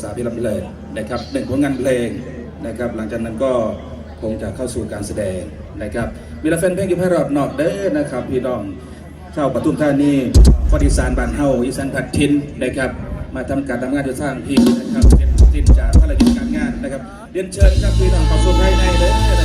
สาพิรัมพเลยนะครับหนึ่งผลงานเพลงนะครับ หลังจากนั้นก็คงจะเข้าสู่การแสดงนะครับ มีละแฟนเพลงอยู่ให้รอบนอกเด้อนะครับพี่น้องเข้าวปทุมธานีพอดีสานบ้านเฮาอีสานผัดทินนะครับ มาทำการทำงานจะสร้างทีนะครับเป็นทินจากภารกิจการงานนะครับเรียนเชิญครับพี่น้องขอบคุณให้ในเด้อ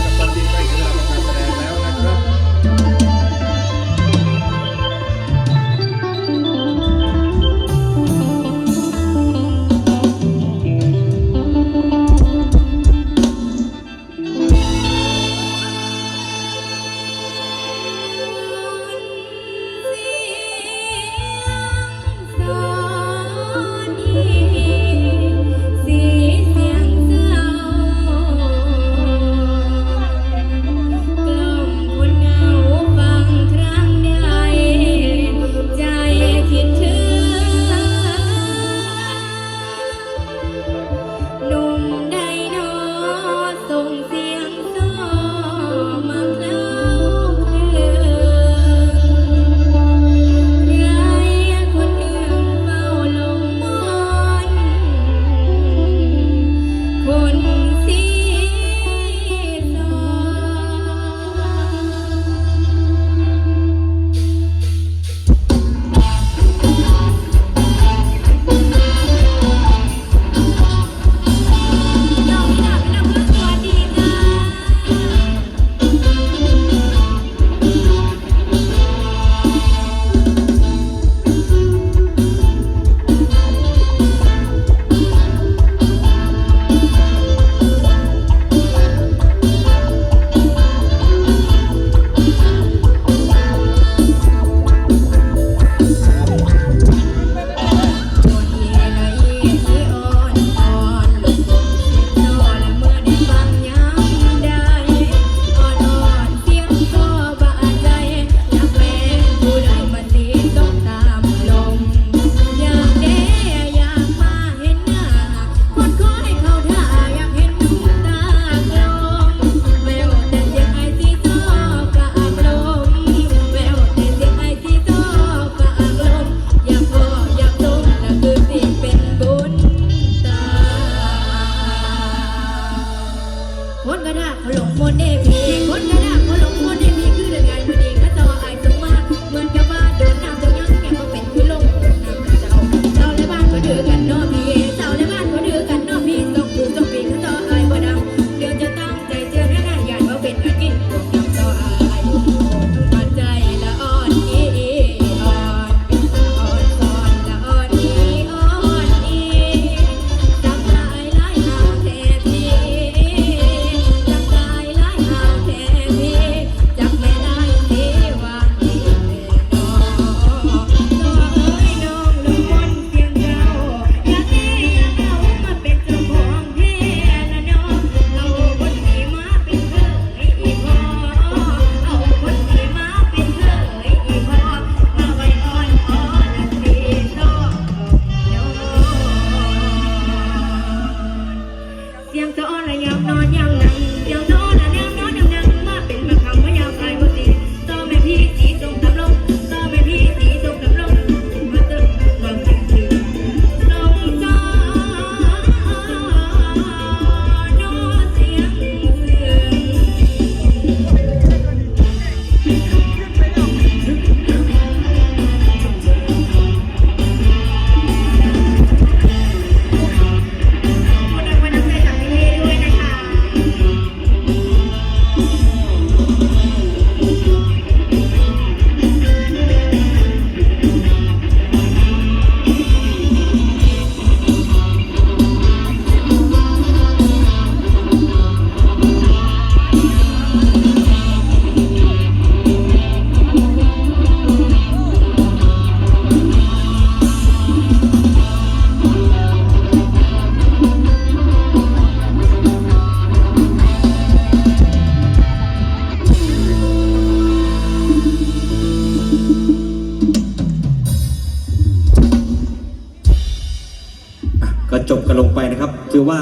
็จบกันลงไปนะครับถือว่า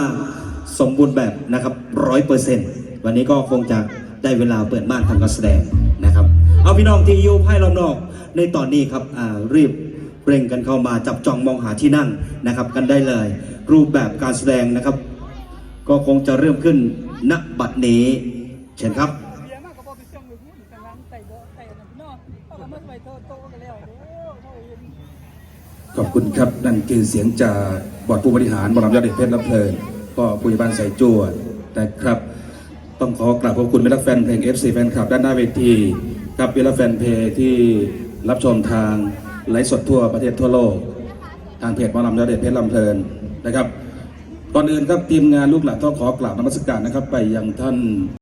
สมบูรณ์แบบนะครับร้อยเปอร์เซ็นต์วันนี้ก็คงจะได้เวลาเปิดบ้านทำการแสดงนะครับ เอาพี่น้องที่อยู่ภายอมนอกในตอนนี้ครับรีบเร่งกันเข้ามาจับจองมองหาที่นั่งนะครับกันได้เลย รูปแบบการแสดงนะครับ ก็คงจะเริ่มขึ้นณบัดนี้ เช่นครับ ขอบคุณครับ นั่นคือเสียงจากบอร์ดผู้บริหารบรมยอดเด็กเพชรลำเพลินก็ผู้ใหญ่บ้านใส่จวดนะครับ ต้องขอกราบขอบคุณมิตรแฟนเพลง FC แฟนคลับด้านหน้าเวทีกับมิตรแฟนเพลงที่รับชมทางไลฟ์สดทั่วประเทศทั่วโลก ทางเพจหมอลำยอดเด็กเพชรลำเพลินนะครับก่อนอื่นครับทีมงานลูกหลานต้องขอกราบนมัสการนะครับ ไปยังท่าน